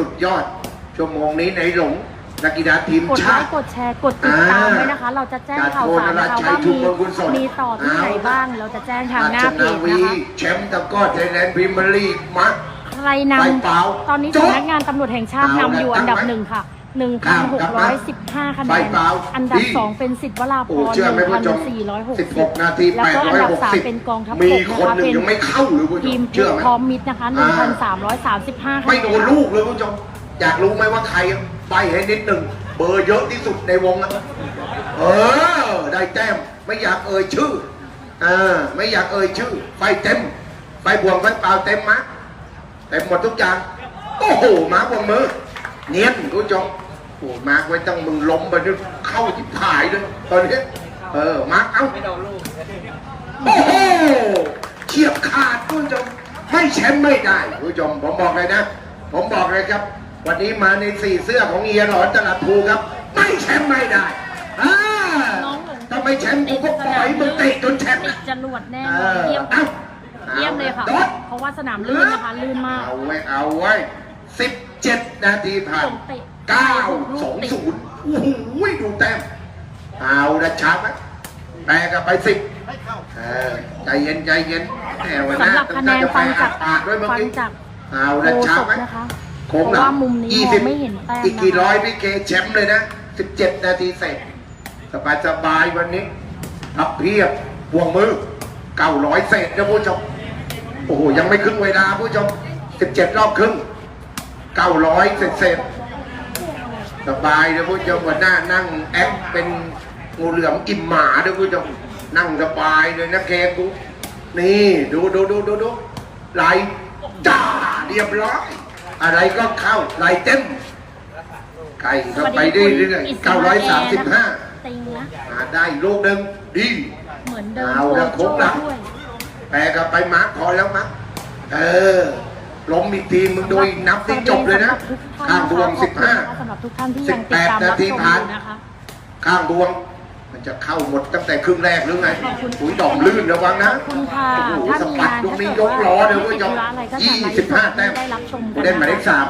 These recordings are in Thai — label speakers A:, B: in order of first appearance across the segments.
A: สุดยอด ชั่วโมงนี้ในหลงนักกีฬาทีม
B: กดไล
A: ชาติ
B: ค์กดแชร์กดติดตามไว้นะคะ เราจะแจ้งข่าวสารนะคะ
A: การโทรนราชัย
B: ว่า
A: ชุ
B: มี
A: มพลบุญสน
B: มีต่อที่ไหน
A: เอา
B: บ้าง เราจะแจ้งทางหน้า
A: ราช
B: เพ
A: นา
B: จ
A: วี
B: นะคะ
A: แชมป์ตะกร้อไทยแลนด์พรีเมียร์ลีกมา
B: ใครน
A: ไปเปล่าำ
B: ตอนนี้
A: จบ
B: สำนักงานตำรวจแห่งชาติ
A: เอา
B: นำอยู่
A: ละ
B: อันดับ
A: ตั้งไว้
B: หนึ่งค่ะ 1,615คะแน
A: ไป
B: น
A: เปล่า
B: อันดับ
A: ดี
B: สองเป็นสิทธิ์วราพ
A: โอ้
B: ร
A: เชื่อไหมผู้ชม
B: 1,460
A: 16นาที
B: แล้วก็อันดับสาม
A: 860
B: เป็นกองทัพ
A: มี
B: บก
A: คน
B: นะคะ
A: หนึ่ง
B: เป็น
A: ยังไม่เข้าหรือผู้ช
B: ที
A: ม
B: ม
A: เชื่อไหม
B: พร้อมมิตรนะคะ
A: อ่า
B: 1,335คะ
A: ไม่
B: แน
A: โด
B: น
A: นลูกเลยผู้ชมอยากรู้ไหมว่าใครไปให้นิดหนึ่งเบอร์เยอะที่สุดในวงอะเออ ได้แต้มไม่อยากเอ่ยชื่ออ่าไม่อยากเอ่ยชื่อ ไฟเต็ม ไฟบวงไฟเปล่าเต็มมะเต็มหมดทุกอย่าง โอ้โหมาบวงมือเนียนผู้ชม โอ้มาร์คไว้ตั้งมึงล้มไปนี่เข้าที่ผายเลยตอนนี้ เออ มาร์คเอ้าโอ้โหเฉียบขาดคุณผู้ชมไม่แชมป์ไม่ได้คุณผู้ชมผมบอกเลยนะ ผมบอกเลยครับ วันนี้มาในสีเสื้อของเอียหลอนตลาดภูครับ ไม่แชมป์ไม่ได้อ่าถ้าไม่แชมป์กูก็ปล่อยมึงเตะจนแชมป์
B: ติ
A: นะ
B: ดจรวดแน่
A: เอน
B: อน
A: อ
B: เยี่ยม
A: เอ้า
B: เยี่ยมเลยค่ะ
A: โดด
B: เพราะว่าสนามลื่นนะคะลื่นมาก
A: เอาไว้เอาไว้สิบเจ็ดนาทีผ่าน
B: ส่งเตะ
A: เก้า
B: ลูก
A: สอง
B: ติด
A: ศูนย์โอ้โหดูแต้มเอาละช้าไหมแปลกันไปสิบเออใจเย็นใจเย็นแหมวันหน้า
B: สำหรับคะแนนฟังจาก
A: ปากด้วยเมื่อ
B: ฟัง
A: กี้
B: จาก
A: เอา
B: โค
A: ละช้า
B: ศ
A: ไหม
B: กนะคะ
A: โค้ง
B: เพ
A: หลั
B: ราะว่างมุมนี้
A: ยี่
B: ม
A: สิ
B: อบงไม่เห็นแต้ม
A: อีกกี่
B: นะคะ
A: ร้อยพี่เคแชมป์เลยนะสิบเจ็ดนาทีเสร็จสบายสบายๆวันนี้ทับเพียบห่วงมือเก้าร้อยเศษนะผู้ชมโอ้โหยังไม่ครึ่งเวลาผู้ชมสิบเจ็ดรอบครึ่งเก้าร้อยเศษเศษๆ สบายนะผู้ชมวันหน้านั่งแอปเป็นงูเหลือมอิ่มหมาด้วยผู้ชมนั่งสบายเลยนะเคกูนี่ดูดูดูดูดูไหลจ้าเรียบร้อยอะไรก็เข้าไหลเต็มไก่ก็ไปเรื่อยๆ935
B: ติงนะ
A: มาได้ลูกหนึ่งดี
B: เหมือนเดิม
A: เอา
B: โค
A: ละ
B: โจ
A: ครบละ
B: ด้วย
A: แปลก็ไปมาร์คพอแล้วมั้งเออ ล้มอีกทีมึงโดยนับที่จบเลยนะ ข้างดวงสิบห้า
B: สำหรับทุกท่านที่ยังติดตาม
A: 18
B: รับชม
A: นาที
B: อ
A: ผ่าน
B: ยู่นะคะ
A: ข้างดวงมันจะเข้าหมดตั้งแต่ครึ่งแรกหรือไง
B: ขอบคุณ
A: ปุ๋ยดอกลื่นระวังนะ
B: ขอบคุณค่ะ
A: โอ้โห
B: ถ้า
A: ส
B: มี
A: ปัด
B: งาน
A: ตรงนี้ย
B: ถ้าเกิด
A: กล้อ
B: ว่า
A: เลยคุณผู้ชม
B: ธุระอะไรก็
A: ยี่
B: สามารถ
A: สิบห้าแต้ม
B: ได้รับชมกัน
A: เล่นหมายเลขสาม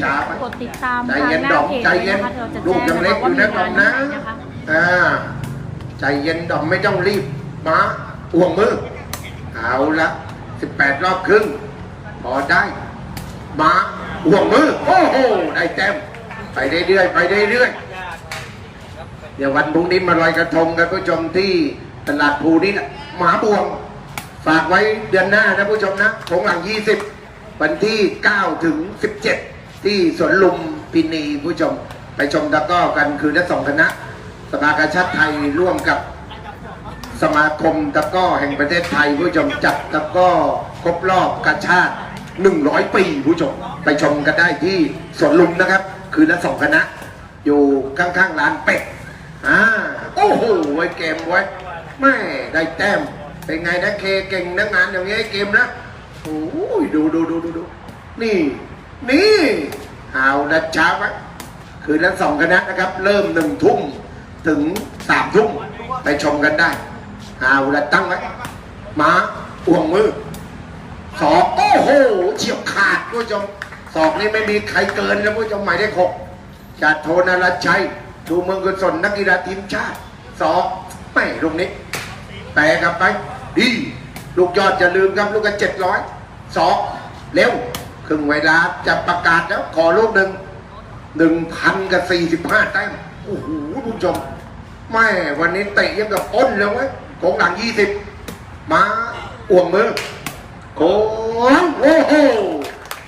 A: ช้าไป
B: กดติดตาม
A: ใจ
B: ทาง
A: เย็น
B: หน้า
A: ดอก
B: เพจ
A: ใจเย็น
B: นะคะเราจะ
A: ลูก
B: แจ้
A: ยังงเล็กอยู่นะดอมนะ
B: ว่ามีงานะคะ
A: อ่าใจเย็นดอมไม่ต้องรีบมาอ่วงมือเอาละ18รอบครึ่ง พอได้ มาอ่วงมือ โอ้โห ได้แต้มไปเรื่อยๆไปเรื่อยๆเดี๋ยววันพรุ่งนี้มาลอยกระทงกันผู้ชมที่ตลาดภูนี่แหละหมาบวง ฝากไว้เดือนหน้านะผู้ชมนะของหลัง 20 วันที่ 9 ถึง 17 ที่สวนลุมพินีผู้ชม ไปชมตะก้อกันคือทั้งสองคณะ สภากาชาติไทยร่วมกับสมาคมตะก้อแห่งประเทศไทยผู้ชมจัดตะก้อครบรอบกาชาติ 100 ปีผู้ชม ไปชมกันได้ที่สวนลุมนะครับ คือละสองคณะ อยู่ข้างๆร้านเป็ดอ่าโอ้โหไว้เกมไว้แม่ได้แต้ม เป็นไงนะเคเก่งนะงานอย่างเงี้ยเกมนะโอ้ยดูดูดูดูดูนี่ นี่เอาละช้าไหมคืนนั้นสองคณะนะครับ เริ่มหนึ่งทุ่มถึงสามทุ่มไปชมกันได้เอาละตั้งไว้มาอ่วงมือ สอกโอ้โหเฉียบขาดผู้ชมสอกนี่ไม่มีใครเกินนะผู้ชมหมายเลขหกจัดโทนรชัยดูเมืองกุศลนักกีฬาทีมชาติสอกไม่ลูกนี้แปลกลับไปดีลูกยอดจะลืมครับลูกกันเจ็ดร้อยสองเร็วครึ่งเวลาจะประกาศแล้วขอลูกหนึ่งหนึ่งพันกับสี่สิบห้าแต้มโอ้โหผู้ชมแม่วันนี้เตะยังกับอ้นเลยเว้ยของหลังยี่สิบมาอ่วงมือ โอ้โห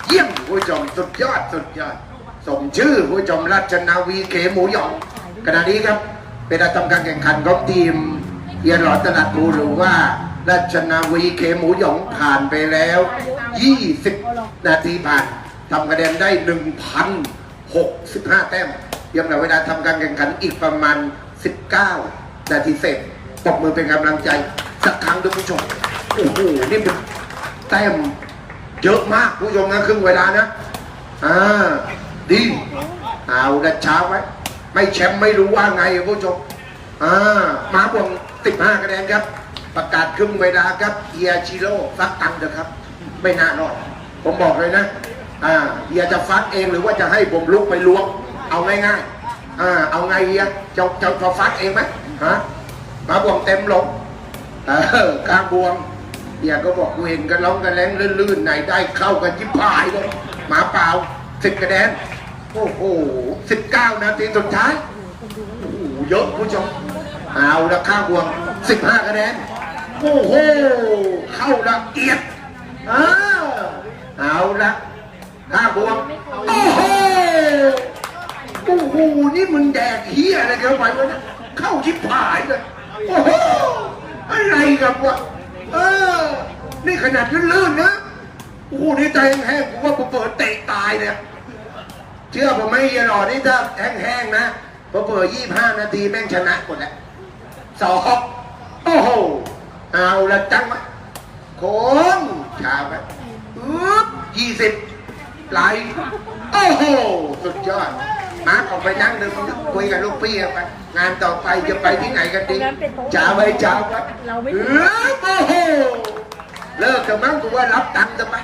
A: เยี่ยมคุณผู้ชมสุดยอดสุดยอดสมชื่อคุณผู้ชมราชนาวีเขหมูหยองขณะนี้ครับเป็นการทำการแข่งขันของทีมเอียนหลอดตลาดภูหรือว่าราชนาวีเคหมูหยองผ่านไปแล้ว 20 นาทีผ่านทำคะแนนได้ 1,065 แต้มยังเหลือเวลาทำการแข่งขันอีกประมาณ 19 นาทีเสร็จปรบมือเป็นกำลังใจ สักครั้งด้วยผู้ชมโอ้โหนี่เป็น แต้มเยอะมากผู้ชมนะครึ่งเวลานะอ่าดีเอาดัช้าไว้ ไม่แชมป์ไม่รู้ว่าไงผู้ชมอ่ามาบวง15คะแนนครับ ประกาศครึ่งเวลาครับเอียชิโร่ซักตังค์เถอะครับ ไม่น่ารอดผมบอกเลยนะอ่าเฮียจะฟัดเองหรือว่าจะให้ผมลุกไปล้วงเอาง่ายๆอ่าเอาไงเฮียจะจะจะฟัดเองไหมฮะมาบวงเต็มลงเออกลางบวง เฮียก็บอกกูเห็นกันร้องกันแรงลื่นๆไหนได้เข้ากันจิบพายเลยหมาเปล่าสิบคะแนนโอ้โหสิบเก้านาทีสุดท้ายโอ้โหเยอะผู้ชมเอาละข้าบวงสิบห้าคะแนนโอ้โหเข้าละเอียดอ้าวเอาละข้าบวงโอ้โหโอ้โหนี่มึงแดกเฮียอะไรกันไปวะเนี่ยเข้าชิบหายเลยโอ้โหอะไรกับวะ เออ นี่ขนาดลื่นๆนะโอ้โหนี่ใจแห้งๆกูว่ากูเปิดเตะตายเนี่ย เชื่อผมไหมเฮียหล่อนี่ถ้าแห้งๆนะพอเปิดยี่ห้านาทีแม่งชนะหมดแล้วสองโอ้โห เอาละจังไหมโค้งชาไปอึ๊บยี่สิบไหลโอ้โห สุดยอด มาออกไปนั่งเดินคุยกับลูกพี่ไปงานต่อไปจะไปที่ไหนกันดีจ้าไว้จ้าไว้
B: เราไม่
A: อึ๊บโอ้โหเลิกกันมั้งกูว่ารับตังค์จะไป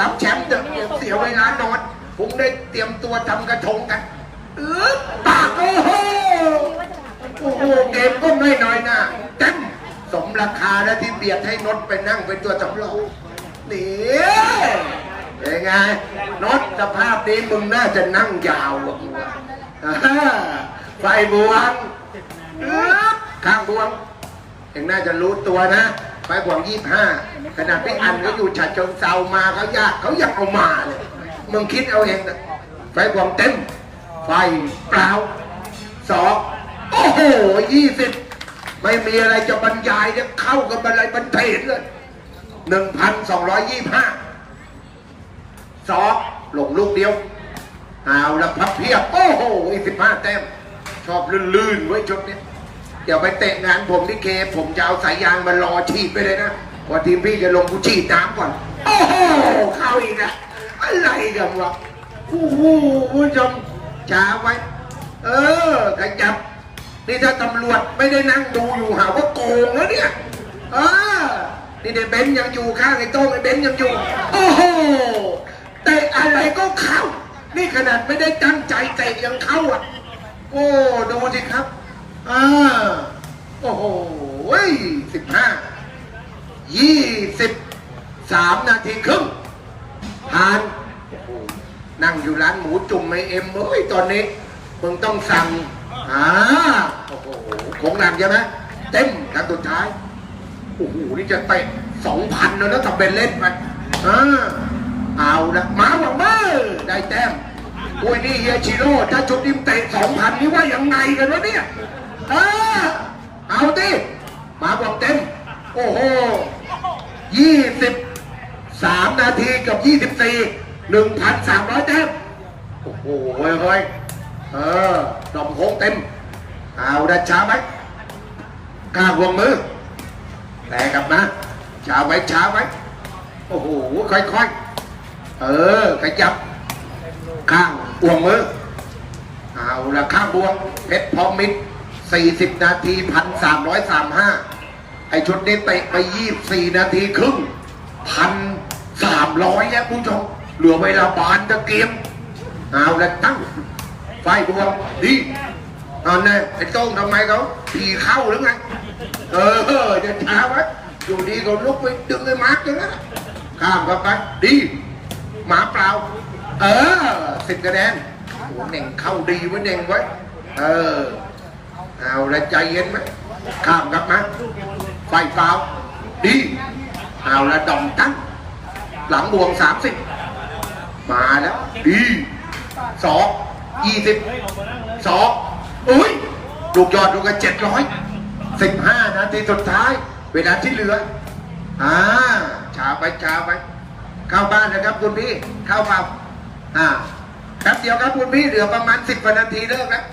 A: รับแชมป์เถอะเดี๋ยวเสียเวลานอนผมได้เตรียมตัวทำกระทงกันเออปากโอ้โหโอ้โหเกมก็ไม่น้อยหน้าเต็มสมราคาแล้วที่เบียดให้นดไปนั่งเป็นตัวสำรองนี่ เป็นไงนดสภาพนี้มึงน่าจะนั่งยาวกว่ากูไฟบวงข้างบวงเองน่าจะรู้ตัวนะไฟบวงยี่ห้าขนาดพี่อันเขาอยู่ฉะเชิงเซามาเขายากเขาอยากเอามาเลยมึงคิดเอาเองนะไฟบวงเต็ม ไฟเปล่าสองโอ้โหยี่สิบไม่มีอะไรจะบรรยายเนี่ยเข้ากันบรรลัยบรรเทศเลยหนึ่งพันสองร้อยยี่ห้า สองหลงลูกเดียวเอาละพับเพียบ โอ้โหอีกสิบห้าแต้ม ชอบลื่นๆไว้ยชุดนี้เดี๋ยวไปเตะงานผมที่เค ผมจะเอาสายยางมารอฉีดไปเลยนะพอทีมพี่จะลงกูฉีดน้ำก่อน โอ้โหเข้าอีกอะอะไรกันวะโอ้โหผู้ชมช้าไว้ เออขยับ นี่ถ้าตำรวจไม่ได้นั่งดูอยู่หาว่าโกงแล้วเนี่ยเออนี่ในเบนยังอยู่ข้างไอ้โต้งไอ้เบนยังอยู่ โอ้โห แต่อะไรก็เข้า นี่ขนาดไม่ได้ตั้งใจเตะยังเข้าอะ โอ้ดูสิครับอ่าโอ้โหสิบห้ายี่สิบสามนาทีครึ่งผ่านโอ้โหนั่งอยู่ร้านหมูจุ่มไอเอ็มเอ้ยตอนนี้มึงต้องสั่งอ่าโอ้โหของหนักใช่ไหมเต็มครั้งสุดท้าย โอ้โห นี่จะเตะสองพันแล้วนะทำเป็นเล่นไปอ่า เอาละมาหวังเบ้อได้แต้มโอ้ยนี่เฮียชิโร่ถ้าชุดนี้เตะสองพันนี่ว่ายังไงกันวะเนี่ยเออเอาดิมาหวังเต็ม โอ้โหยี่สิบสามนาทีกับยี่สิบสี่หนึ่งพันสามร้อยแต้มโอ้โหเฮ้ยเออดอมโค้งเต็ม เอาดัช้าไหมกล้าห่วงมือแต่กลับมาช้าไว้ช้าไว้โอ้โหค่อยๆ เออขยับ ข้างอ่วงมือเอาละข้างบวงเพชรพรหมมิตร40 นาทีพันสามร้อยสามห้าไอชุดนี้เตะไป24นาทีครึ่งพันสามร้อยแล้วผู้ชมเหลือเวลาบานตะเกียมเอาละตั้ง ไฟบวงดีเอาแน่ไอ้โต้งทำไมเขาผีเข้าหรือไง เออจะช้าไว้อยู่ดีก็ลุกไปดึงไอ้มาร์กอย่างนั้นน่ะข้ามเข้าไปดี หมาเปล่า เออสิบคะแนนโอ้เน่งเข้าดีไว้เน่งไว้ เออ เอาละใจเย็นไหมข้ามกับมาไฟเปล่าดี เอาละดอมตั้ง หลังบวงสามสิบมาแล้วดีสองยี่สิบสองอุ้ยลูกยอดลูกกันเจ็ดร้อยสิบห้านาทีสุดท้าย เวลาที่เหลือ อ่าช้าไปช้าไป เข้าบ้านนะครับคุณพี่เข้าเปล่าอ่าแป๊บเดียวครับคุณพี่เหลือประมาณสิบนาทีเลิกแล้ว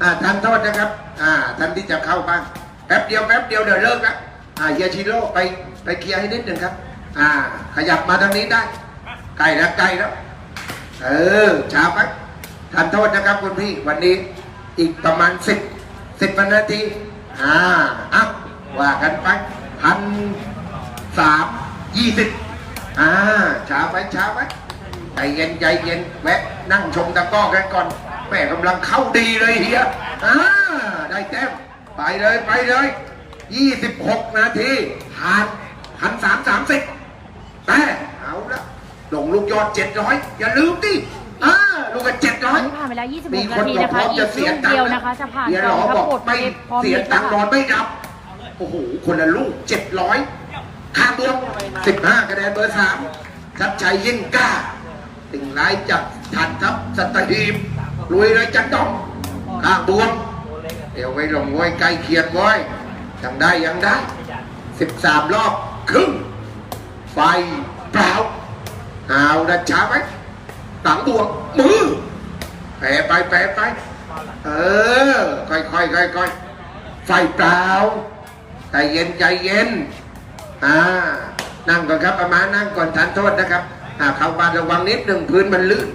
A: อ่าทันโทษนะครับ อ่าท่านที่จะเข้าบ้านแป๊บเดียวแป๊บเดียวเดี๋ยวเลิกแล้วอ่าเฮียชิโร่ไปไปเคลียร์ให้นิดหนึ่งครับ อ่า ขยับมาทางนี้ได้ใกลแล้วใกลแล้วเออช้าไปทันโทษนะครับคุณพี่วันนี้อีกประมาณสิบสิบนาทีอ่าอะว่ากันไปพันสามยี่สิบ อ่าช้าไปช้าไปใจเย็นใจเย็นแวะนั่งชมตะกร้อกันก่อนแม่กำลังเข้าดีเลยเฮียอ่าได้แต้มไปเลยไปเลยยี่สิบหกนาทีผ่านพันสามสามสิบแต่เอาละลงลูกยอดเจ็ดร้อยอย่าลืมดิอ่าลูกกันเจ็ด
B: ต
A: ร้
B: อ
A: อนย
B: นี้ผ่านไปแล้ว26
A: มี
B: นา
A: คน
B: ที
A: บอก
B: นะ
A: พร้
B: คะ
A: อม
B: อี
A: จะ
B: ก
A: เสี
B: ลู
A: ย
B: ก
A: ตัง
B: เดียว
A: ค์
B: นะคะจะผ่าน
A: เฮีย
B: ก
A: หล
B: อง
A: อ
B: ทัพ
A: บอก
B: บท
A: ไม่
B: พร้อม
A: เสีย
B: มิตร
A: ตังค์นอ
B: ค่ะ
A: นไม่ดับโอ้โหคนละลูกเจ็ดร้อย ข้ามบวกสิบห้าคะแนนเบอร์สามชัดชัยยิ่งกล้าติ่งร้ายจากทันทัพสัตหีบลุยเลยจันดองข้ามบวกเดี๋ยวไว้ลงไว้ใกล้เคียงไว้ยังได้ยังได้สิบสามรอบครึ่งไฟเปล่าเอาดัช้าไหมหลังบวกมือแปรไปแปรไป เออ ค่อยๆค่อยๆไฟเปล่าใจเย็นใจเย็น อ่านั่งก่อนครับประมาณนั่งก่อนทานโทษนะครับอ่าเข้าบ้านระวังนิดหนึ่งพื้นมันลื่น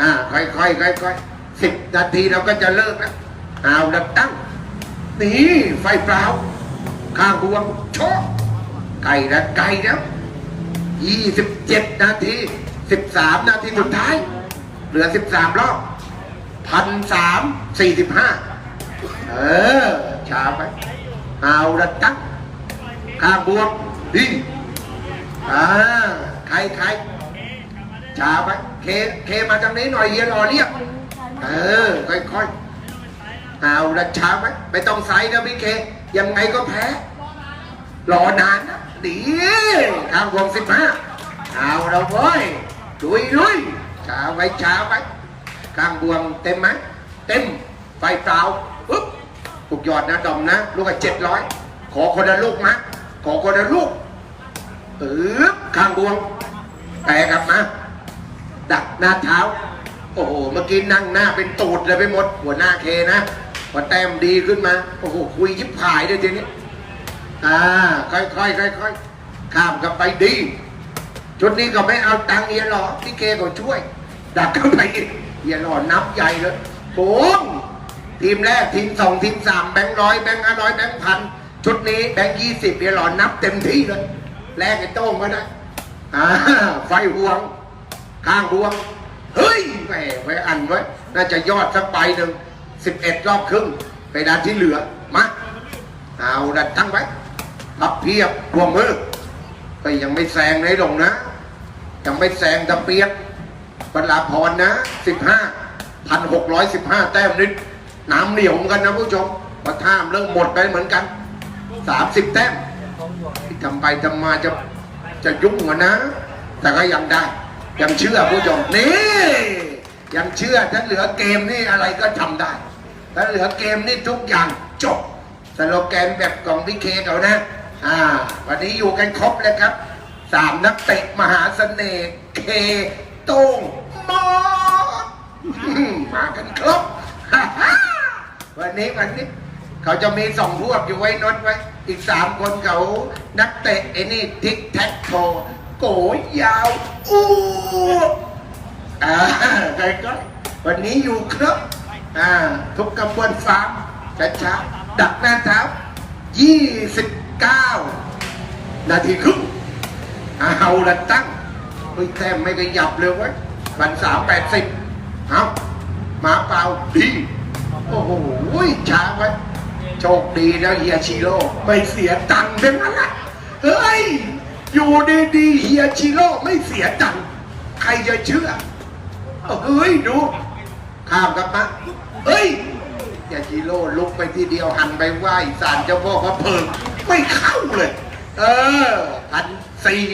A: อ่าค่อยๆค่อยๆสิบนาทีเราก็จะเลิกแล้วเอาดับตั้งนี่ไฟเปล่าข้างบวงโชกไก่ละไก่แล้วยี่สิบเจ็ดนาทีสิบสามนาทีสุดท้าย เหลือสิบสามรอบพันสามสี่สิบห้าเออช้าไปเอาละตั้งข้างบวก ดีอ่าใครใครช้าไปเคเคมาทางนี้หน่อยเฮียรอเรียก เออ ค่อยๆเอาละช้าไหมไม่ต้องใสนะพี่เค ยังไงก็แพ้ รอนานนะดีทางวงสิบห้าเอาเราเว้ยลุยลุยช้าไว้ช้าไว้ข้างบวงเต็มไหมเต็มไฟเปล่าปึ๊บถูกยอดนะดอมนะ ลูกละเจ็ดร้อยขอคนละลูกมะขอคนละลูก ปึ๊บข้างบวง แตะกลับมา ดักหน้าเท้า โอ้โห เมื่อกี้นั่งหน้าเป็นตูดเลยไปหมด หัวหน้าเคนะพอแต้มดีขึ้นมา โอ้โห คุยยิบหายเลยทีนี้ อ่า ค่อยๆค่อยๆข้ามกันไปดี ชุดนี้ก็ไม่เอาตังเฮียหรอพี่เคก็ช่วย ดักเข้าไปอีกเฮียหลอนับใหญ่เลยโอ้งทีมแรกทีมสองทีมสามแบงค์ร้อยแบงค์ห้าร้อยแบงค์พันชุดนี้แบงค์ยี่สิบเฮียหลอนับเต็มที่เลย แลกไอ้โต้งมาได้อ่าไฟห่วง ข้างห่วง เฮ้ยแหมไว้อันไว้ น่าจะยอดสักใบหนึ่งสิบเอ็ดรอบครึ่งไปด้านที่เหลือ มาเอาดัดตั้งไว้พับเพียบรวมมือก็ยังไม่แซงในหลงนะ ยังไม่แซงตะเปียกบรรลาพรนะสิบห้าพันหกร้อยสิบห้าแต้มนิดน้ำเหนียวเหมือนกันนะผู้ชมว่าท่ามเริ่มหมดไปเหมือนกันสามสิบแต้ม ทำไปทำมาจะจะยุ่งกว่านะ แต่ก็ยังได้ ยังเชื่อผู้ชมนี่ยังเชื่อถ้าเหลือเกมนี่อะไรก็ทำได้ถ้าเหลือเกมนี่ทุกอย่างจบสโลแกนแบบของพี่เคเขานะ อ่า วันนี้อยู่กันครบเลยครับสามนักเตะมหาเสน่ห์เคโต้งมอสอืมมากันครบวันนี้วันนี้ เขาจะมีสองพวกอยู่ไว้นดไว้ อีกสามคนเขานักเตะไอ้นี่ทิกแท็กโทโกยาว อู้อ่าใครก็วันนี้อยู่ครบอ่า ทุกกระบวนฟาร์มช้าๆดักหน้าเท้ายี่สิบเก้านาทีครึ่งเอาละตั้งเฮ้ยแต้มไม่ขยับเลยเว้ยบันสามแปดสิบเอามาเปล่าดี โอ้โหช้าไว้ โชคดีแล้วเฮียชิโร่ไม่เสียตังค์เป็นนั้นแหละเฮ้ย อยู่ดีๆเฮียชิโร่ไม่เสียตังค์ใครจะเชื่อเฮ้ยดูข้ามกับมาเฮ้ยเฮียชิโร่ลุกไปทีเดียวหันไปไหว้ศาลเจ้าพ่อพระเพิงไม่เข้าเลย เออพันสี่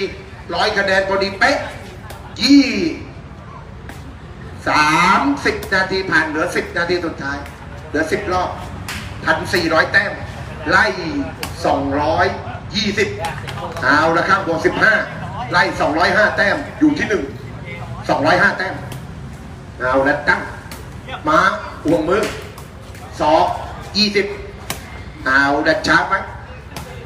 A: ร้อยคะแนนพอดีเป๊ะยี่สามสิบนาทีผ่านเหลือสิบนาทีสุดท้าย เหลือสิบรอบ พันสี่ร้อยแต้ม ไล่สองร้อยยี่สิบเอาละครับบวกสิบห้าไล่สองร้อยห้าแต้ม อยู่ที่หนึ่งสองร้อยห้าแต้ม เอาละตั้ง มาห่วงมือสองยี่สิบเอาละช้าไหม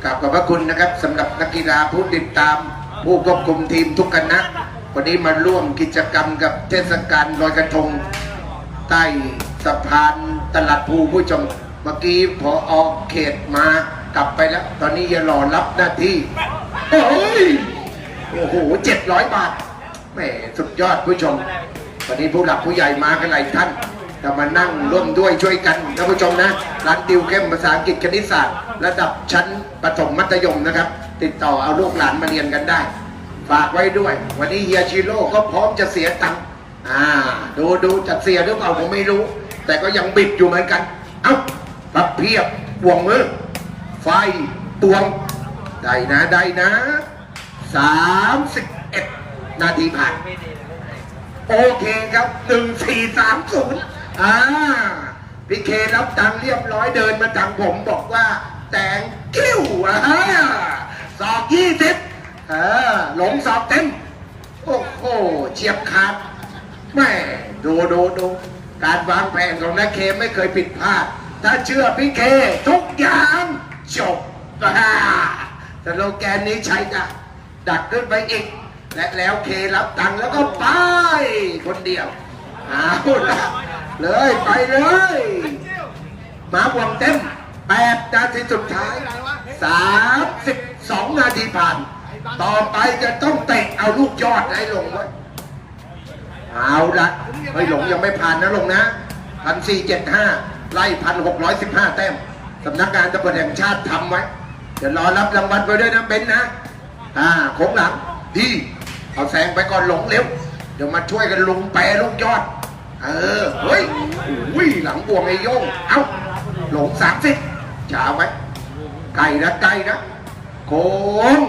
A: กลับขอบพระคุณนะครับสำหรับนักกีฬาผู้ติดตาม ผู้ควบคุมทีมทุกคณะวันนี้มาร่วมกิจกรรมกับเทศกาลลอยกระทง ใต้สะพานตลาดภูผู้ชม เมื่อกี้พอออกเขตมากลับไปแล้ว ตอนนี้อย่ารอรับหน้าที่โอ้ยโอ้โหเจ็ดร้อยบาทแหมสุดยอดผู้ชม วันนี้ผู้หลักผู้ใหญ่มากันหลายท่านจะมานั่งร่วมด้วยช่วยกันท่านผู้ชมนะร้านติวเข้มภาษาอังกฤษคณิตศาสตร์ ระดับชั้นประถมมัธยมนะครับ ติดต่อเอาลูกหลานมาเรียนกันได้ ฝากไว้ด้วย วันนี้เฮียชิโร่ก็พร้อมจะเสียตังค์อ่า ดูดูจะเสียหรือเปล่าผมไม่รู้ แต่ก็ยังบิดอยู่เหมือนกัน เอ้า พับเพียบปวงมือ ไฟตวง ได้นะ ได้นะสามสิบเอ็ดนาทีผ่าน โอเคครับหนึ่งสี่สามศูนย์อ่าพี่เครับตังเรียบร้อยเดินมาทางผมบอกว่า แต่งกิ้วอ่าสอบยี่สิบอ่าหลงสอบเต็ม โอ้โหเฉียบขาดแม่ดูดูดูการวางแผนของนักเคไม่เคยผิดพลาด ถ้าเชื่อพี่เคทุกอย่างจบอ่โลแกนนี้ใช้ได้ดักขึ้นไปอีก และแล้วเครับตังค์แล้วก็ไป คนเดียวเอาละเลยไปเลย มาบวงเต็มแปดนาทีสุดท้ายสามสิบสองนาทีผ่าน ต่อไปจะต้องเตะเอาลูกยอดให้ลงไว้เอาละเฮ้ยหลงยังไม่ผ่านนะลงนะพันสี่เจ็ดห้า ไล่พันหกร้อยสิบห้าแต้มสำนักงานตำรวจแห่งชาติทำไว้เดี๋ยวรอรับรางวัลไปด้วยนะเบนนะ อ่าโค้งหลังดีเอาแซงไปก่อนหลงเร็ว เดี๋ยวมาช่วยกันลุงแปรลูกยอด เออ เฮ้ยอุ้ยหลังบวงไอ้โยง เอ้า หลงสามสิบช้าไว้ ไก่นะไก่นะโค้ง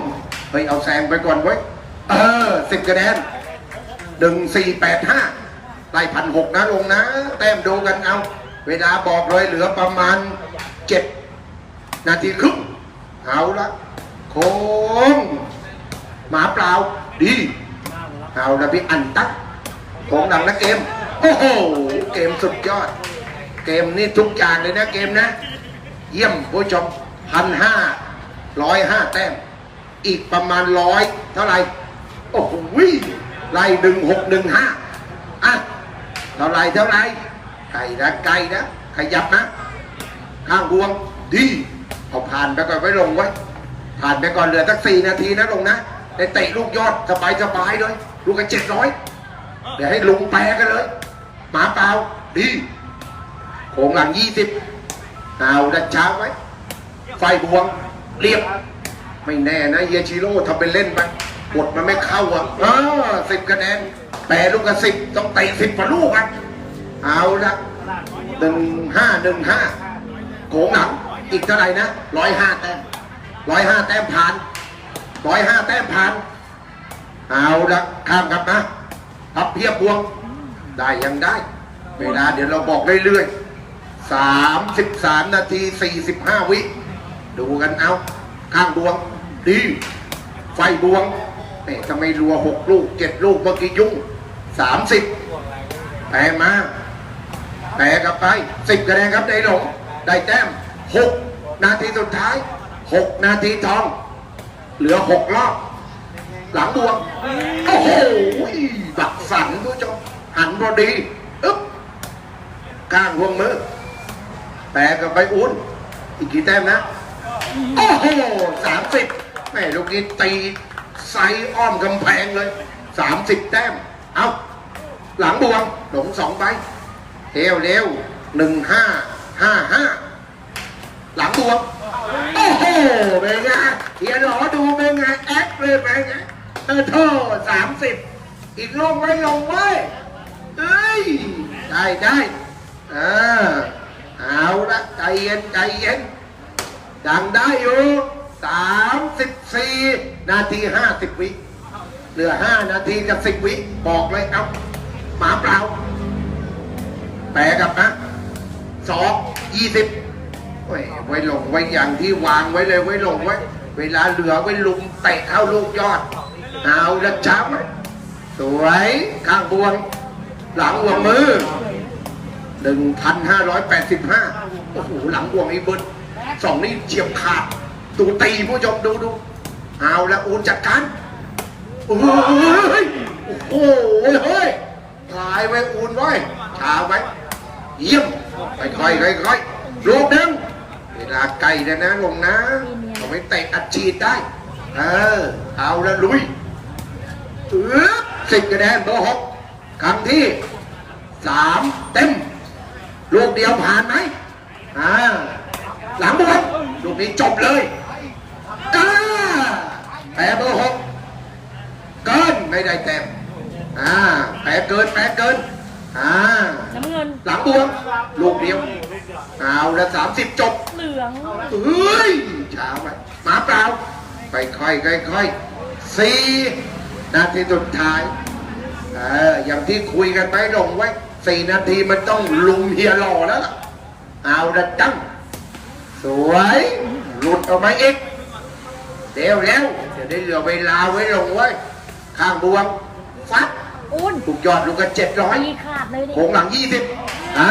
A: เฮ้ยเอาแซงไปก่อนไว้ เออสิบคะแนนหนึ่งสี่แปดห้าไล่พันหกนะลงนะ แต้มดูกันเอา เวลาบอกเลยเหลือประมาณเจ็ดนาทีครึ่งเอาละโค้งหมาเปล่าดีเอาละพี่อันตักโค้งหลังนะเกม โอ้โห เกมสุดยอด เกมนี่ทุกอย่างเลยนะเกมนะ เยี่ยมผู้ชมพันห้าร้อยห้าแต้ม อีกประมาณร้อยเท่าไหร่ โอ้โหไล่หนึ่งหกหนึ่งห้าอะเท่าไหร่เท่าไหร่ ไก่นะไก่นะขยับนะ ข้างรวงดีเอาผ่านไปก่อนไว้ลงไว้ ผ่านไปก่อนเหลือสักสี่นาทีนะลงนะได้เตะลูกยอดสบายสบายเลยลูกกันเจ็ดร้อยเดี๋ยวให้ลุงแปรกันเลย หมาเปล่าดีโค้งหลังยี่สิบเอาดันช้าไว้ ไฟบวงเรียบ ไม่แน่นะเยชิโร่ทำเป็นเล่นไปกดมันไม่เข้าอะเออสิบคะแนนแปรลูกกันสิบต้องเตะสิบกว่าลูกอะ เอาละหนึ่งห้าหนึ่งห้าโขงหลังอีกเท่าไหร่นะร้อยห้าแต้มร้อยห้าแต้มผ่านร้อยห้าแต้มผ่าน เอาละข้ามครับนะพับเพียบบวง ได้ยังได้ เวลาเดี๋ยวเราบอกเรื่อยๆสามสิบสามนาทีสี่สิบห้าวิ ดูกันเอา ข้างดวง ดี ไฟดวงเอ๊ะทำไมรัวหกลูกเจ็ดลูกเมื่อกี้ยุ่งสามสิบแปลมา แปลกลับไปสิบคะแนนครับได้หลงได้แต้มหกนาทีสุดท้ายหกนาทีทอง เหลือหกรอบหลังดวงโอ้โหบักสันผู้ชมหันพอดีอึ๊บก้างห่วงมือแปลกับไปอุ้นอีกกี่แต้มนะ โอ้โหสามสิบแม่ลูกนี้ตีไซอ้อมกำแพงเลยสามสิบแต้ม เอาหลังบวงหลงสองใบ เร็วเร็วหนึ่งห้าห้าห้าหลังบวงโอ้โหเป็นไงเฮียหลอดูเป็นไงแอคเลยเป็นไงเออโทษสามสิบอีกลงไว้ลงไว้เอ้ยได้ได้เออเอาละใจเย็นใจเย็นดังได้อยู่สามสิบสี่นาทีห้าสิบวิเหลือห้านาทีกับสิบวิบอกเลยเอาหมาเปล่า แปลกลับนะสองยี่สิบไว้ไว้ลงไว้อย่างที่วางไว้เลยไว้ลงไว้ เวลาเหลือไว้ลุมเตะเข้าลูกยอด เอาละจับไว้สวยข้างบวง หลังบวงมือหนึ่งพันห้าร้อยแปดสิบห้าโอ้โห หลังบวงไอ้เบิร์ดสองนี่เฉียบขาด ดูตีผู้ชมดูดู เอาละอูนจัดการโอ้ยโอ้โหเฮ้ยตายไว้อูนไว้ชาไว้ เยี่ยมค่อยๆค่อยๆลูกหนึ่งเวลาไกลแล้วนะลงนะเราไม่เตะอัดฉีดได้ เออ เอาละลุยเออสิบคะแนนเบอร์หกครั้งที่สามเต็ม ลูกเดียวผ่านไหมอ่าหลังบวกลูกนี้จบเลยอ่าแพ้เบอร์หกเกินไม่ได้เต็มอ่าแพ้เกินแพ้เกิน อ่า
B: น้ำเงิน
A: หลังบวกลูกเดียวเอาละสามสิบจบ
B: เหลือง
A: เฮ้ยช้าไปหมาเปล่าค่อยค่อยค่อยค่อยๆสี่นาทีสุดท้ายเอออย่างที่คุยกันไปลงไว้สี่นาทีมันต้องลุมเฮียหล่อแล้วล่ะเอาละจังสวยหลุดออกมาอีกเดี๋ยวแล้วจะได้เหลือเวลาไว้ลงไว้ ข้างบวงฟัด
B: อุ้น
A: ถูกยอดลูกกันเจ็ดร้อย
B: ตีขาดเลยดิ
A: โค้งหลังยี่สิบอ่า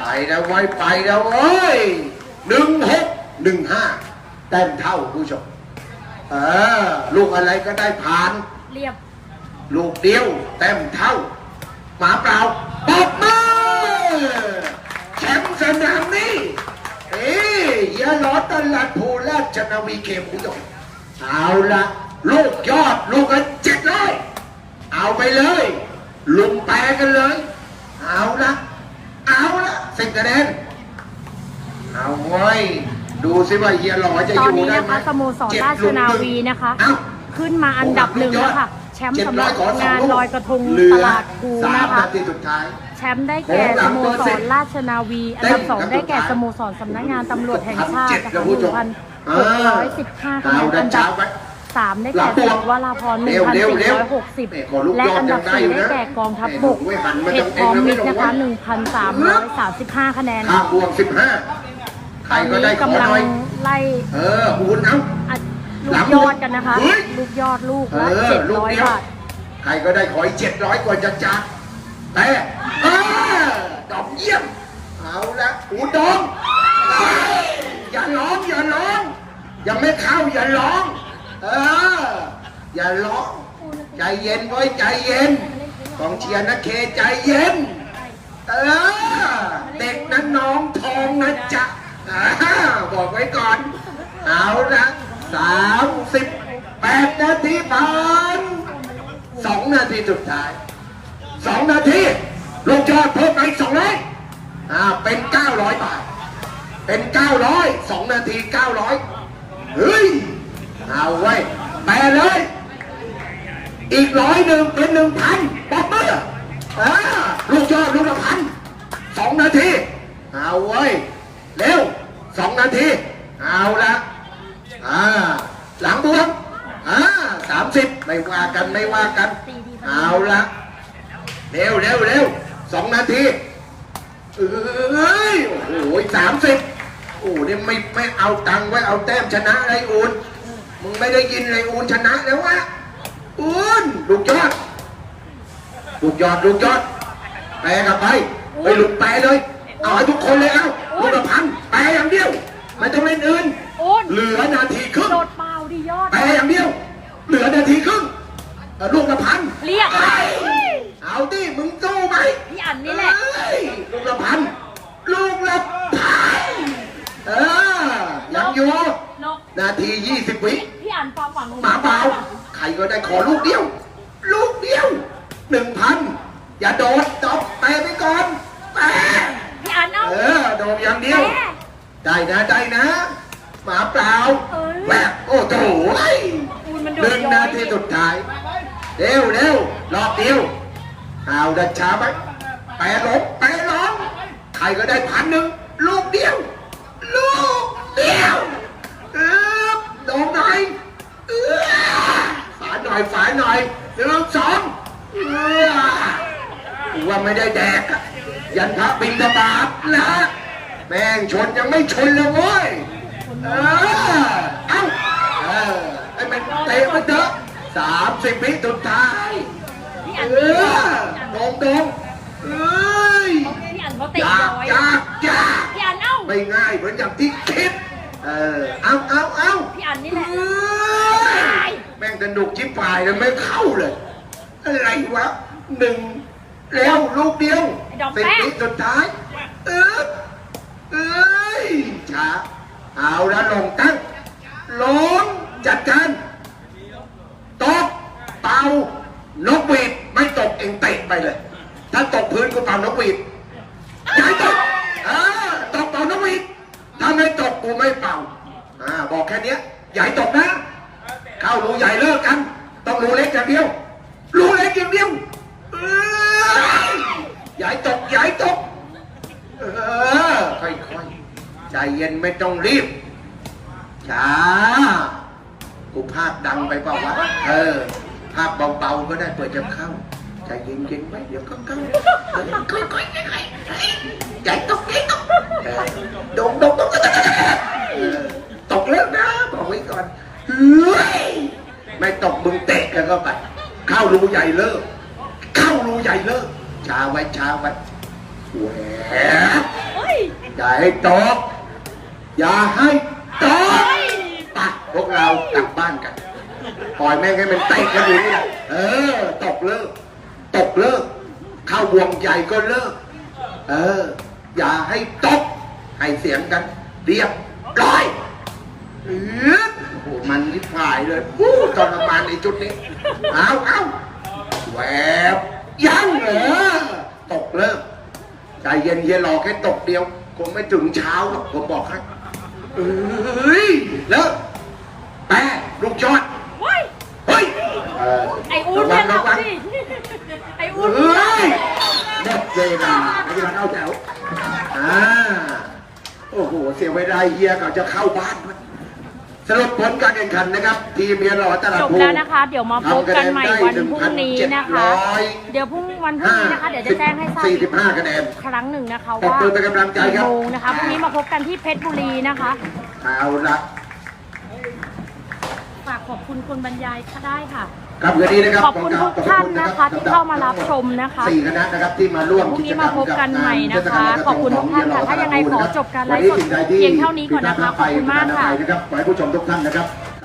A: ไปแล้วไว้ยไปแล้วเว้ยหนึ่งหกหนึ่งห้าแต้มเท่าผู้ชมเออลูกอะไรก็ได้ผ่าน
B: เรียบ
A: ลูกเดียวแต้มเท่าหมาเปล่าปอบมือแชมป์สนามนี้เอ้ยอยาล้อตลาดภูราชนาวีเกมผู้ชมเอาละลูกยอดลูกกันเจ็ดร้อย เอาไปเลยลุมแปรกันเลย เอาละเอาละสิบคะแนนเอาไว้ยดูสิว่าเฮียหล่อจะ
B: ต
A: อ
B: อน
A: ยู่
B: นี้
A: ได้
B: นะ
A: ไหม
B: คะสโมสร
A: เจ็ด
B: ราช
A: ลุม
B: นา
A: หง
B: วีนะคะ
A: เอ้า
B: ขึ้นมาอันดับหนึ่งแล้วค่ะ แชมป์สำหรับงานลอยกระทง
A: เหลื
B: ต
A: อ
B: ลาดภู
A: สาม
B: นะคะ
A: นาทีสุดท้าย
B: แชมป์ได้แก่สโมสรราชนาวี อันดับสองได้แก่สโมสรสำนักงานตำรวจแห่งชาตินะคะหนึ่งพันหกร้อยสิบห้าคะแนนอันดับ สามได้แก่สุวราพรหนึ่งพันสี่ร้อยหกสิบและอันดับสี่ได้แก่กองทัพบกเอกออมมิตรนะคะหนึ่งพันสามร้อยสามสิบห้าคะแนน
A: ข้ามบวงสิบห้าใค
B: ต
A: ร
B: อน
A: ก็
B: นี้
A: ได้ขอกำ
B: ลั
A: หน่อย
B: งไล่
A: เออหูนเอา
B: อัดลูกยอดกันนะคะ
A: เฮ้ย
B: ลูกยอดลูก
A: เอ
B: ละ
A: อ
B: เจ็ด
A: ลูก
B: ร้อย
A: เดียว
B: บาท
A: ใครก็ได้ขออีกเจ็ดร้อยกว่าจะจัดแต่เออดอกเยี่ยมเอาละหูดองเอ้ยอย่าร้องอย่าร้องยังไม่เข้าอย่าร้อง เออ อย่าร้อง ใจเย็นไว้ใจเย็นกองเชียร์นะเคใจเย็น เออ เด็กนั้นน้องทองนะจ๊ะบอกไว้ก่อน เอาละสามสิบแปดนาทีผ่านสองนาทีสุดท้ายสองนาทีลูกยอดเพิ่มไปสองร้อยอ่าเป็นเก้าร้อยบาท เป็นเก้าร้อยสองนาทีเก้าร้อยเฮ้ย เอาไว้แปลเลย อีกร้อยหนึ่งเป็นหนึ่งพันบอกมืออ่าลูกยอดลูกละพันสองนาที เอาไว้เร็วสองนาที เอาละอ่าหลังบวกอ่าสามสิบไม่ว่ากันไม่ว่ากัน เอาละเร็วเร็วเร็วสองนาทีเอ้ยโอ้โหสามสิบโอ้เนี่ยไม่ไม่เอาตังค์ไว้เอาแต้มชนะไรอูน มึงไม่ได้ยินไรอูนชนะแล้ววะอุ้นลูกยอด ลูกยอดลูกยอดแปลกลับไปไปลูกแปลเลย เอาให้ทุกคนเลยเอาลูกละพันแปลอย่างเดียวไม่ต้องเล่นอื่น
B: อุ้น
A: เหลือนาทีครึ่ง
B: โดดเปล่าดิยอด
A: แปลอย่างเดียว เหลือนาทีครึ่งเออลูกละพัน
B: เรียก
A: อ้เอาดิมึงสู้ไหม
B: พี่อันนี่แหละ
A: เอ้ยลูกละพัน ลูกละพัน เออ ยังอยู่
B: นก
A: นาทียี่สิบวิ
B: พี่อันความหวังของ
A: หมาเปล่าใครก็ได้ขอลูกเดียว ลูกเดียวหนึ่งพันอย่าโดดตบแปะไปก่อนแปะ
B: พี่อันเอา
A: เออโดดอย่างเดียว
B: แม่
A: ได้นะได้นะ หมาเปล่า
B: เอ้ย
A: แหวกโอ้โถเอ้ย
B: อุ้นมันโด
A: ห
B: ด
A: นึ่ง
B: ย้อ
A: นายทีสุดท้ายเร็วเร็วรอบเดียวเอาดันช้าไหมแปะล้มแปะล้มใครก็ได้พันหนึ่งลูกเดียว ลูกเดียวเออโดนหน่อยเออฝาหน่ อยฝาหน่อยหนึ่งสองเออกูว่าไม่ได้แดกอะยันพระบินทบาทนะแม่งชนยังไม่ชนเลยเว้ยเออเอ้าเออไอ้มันเตะมันเถอะสามสิบวิสุดท้าย
B: พี่
A: เอ
B: อัน
A: อโดงโดงเอ้ย
B: พี่อันเขาเตะ
A: ยาก
B: ย้อย
A: ยากยาก
B: พี่อันเอ้า
A: ไม่ง่ายเหมือนอย่างที่คิดเออเอาเอาเอา
B: พี่อันนี่แหละ
A: เอ้ยแม่ง สนุกชิบหายเลยไม่เข้าเลย อะไรวะหนึ่งแล้วลูกเดียว
B: ไอ้ดอก
A: สิบ
B: แป้ง
A: วิสุดท้ายเออเอ้ยช้าเอาแล้วลงตั้งลงจัดการตกเป่านกหวีดไม่ตกเองเตะไปเลย ถ้าตกพื้นกูเป่านกหวีดอย่าให้ตกเออตกเป่านกหวีดถ้าไม่ตกกูไม่เป่าอ่าบอกแค่เนี้ยอย่าให้ตกนะ เข้ารูใหญ่เลิกกัน ต้องรูเล็กอย่างเดียว รูเล็กอย่างเดียวเอ้ยอย่ตกย่าให้ตก เออ ค่อยๆ ใจเย็นไม่ต้องรีบ ช้า กูภาคดังไปเปล่าวะ เออ ภาคเบาๆก็ได้เปิดจะเข้า ใจเย็นๆไว้เดี๋ยวก็เข้าค่อยๆค่อยๆใจตกใจตกเออดงดงดงเออตกแล้วนะบอกไว้ก่อน เฮ้ยไม่ตกมึงเตะกันเข้าไป เข้ารูใหญ่เลิก เข้ารูใหญ่เลิกช้าไว้ช้าไว้แหวบอย่าให้ตกอย่าให้ตกไปพวกเรากลับบ้านกัน ปล่อยแม่งให้มันเตะกันอยู่นี่แหละเออ ตกเลิก ตกเลิก เข้าวงใหญ่ก็เลิก เออ อย่าให้ตกให้เสียงกัน เรียบร้อยเออโอ้โหมันนิดหายเลยอู้ทรมานในจุดนี้ เอาเอาแหวบยังเหรอตกเลิกใจเย็นเย็นรอแค่ตกเดียว คงไม่ถึงเช้าหรอกผมบอกให้เอ้ยเลิกแปะลูกยอด
B: ว้าย
A: เฮ้ยเไอ
B: อูนเนี่ยหรอก
A: ระวัง
B: สิไออู
A: ระ
B: น
A: วังเฮ้ยหมดเวลาไม่ได้เข้าแถวอ่าโอ้โห เสียเวลาเฮียเขาจะเข้าบ้านด้วย สรุปผลการแข่งขันนะครับ ทีมเมียหล่อตลาด
B: จบ
A: ภู
B: แล้วนะคะ เดี๋ยวมาพบกันใหม่วันพรุ่งนี้นะคะ เดี๋ยวพรุ่งวันพรุ่งนี้นะคะเดี๋ยวจะแจ้งให้ทราบ
A: สี่
B: อี
A: สิ
B: ก
A: บห้าคะแนน
B: ครั้งหนึ่งนะคะ
A: ขอบ
B: ว่า
A: คุณเป็นกำลังใจครับ
B: กี่โมงนะคะพรุ่งนี้มาพบกันที่เพชรบุรีนะคะ
A: เอาละ
B: ฝากขอบคุณคุณบรรยายค่ะได้ค่ะ
A: ครับวันนี้นะครับ
B: ขอบคุณทุกท่านนะคะที่เข้ามารับชมนะคะ
A: สี่คณะนะครับที่มาร่วม
B: พรุ่ง
A: กิ
B: นี้
A: จกร
B: มาร
A: ม
B: พบกันใหม่นะ
A: กั
B: คะ
A: งาน
B: ขอบคุณทุกท่านค่ะถ้ายังไงขอจบการไลฟ์สด
A: วันนี้สิ่งใดที่
B: เพียงเท่านี้ก่อนนะคะขอบคุณมากค่ะ
A: นะครับขอให้ผู้ชมทุกท่านนะครับ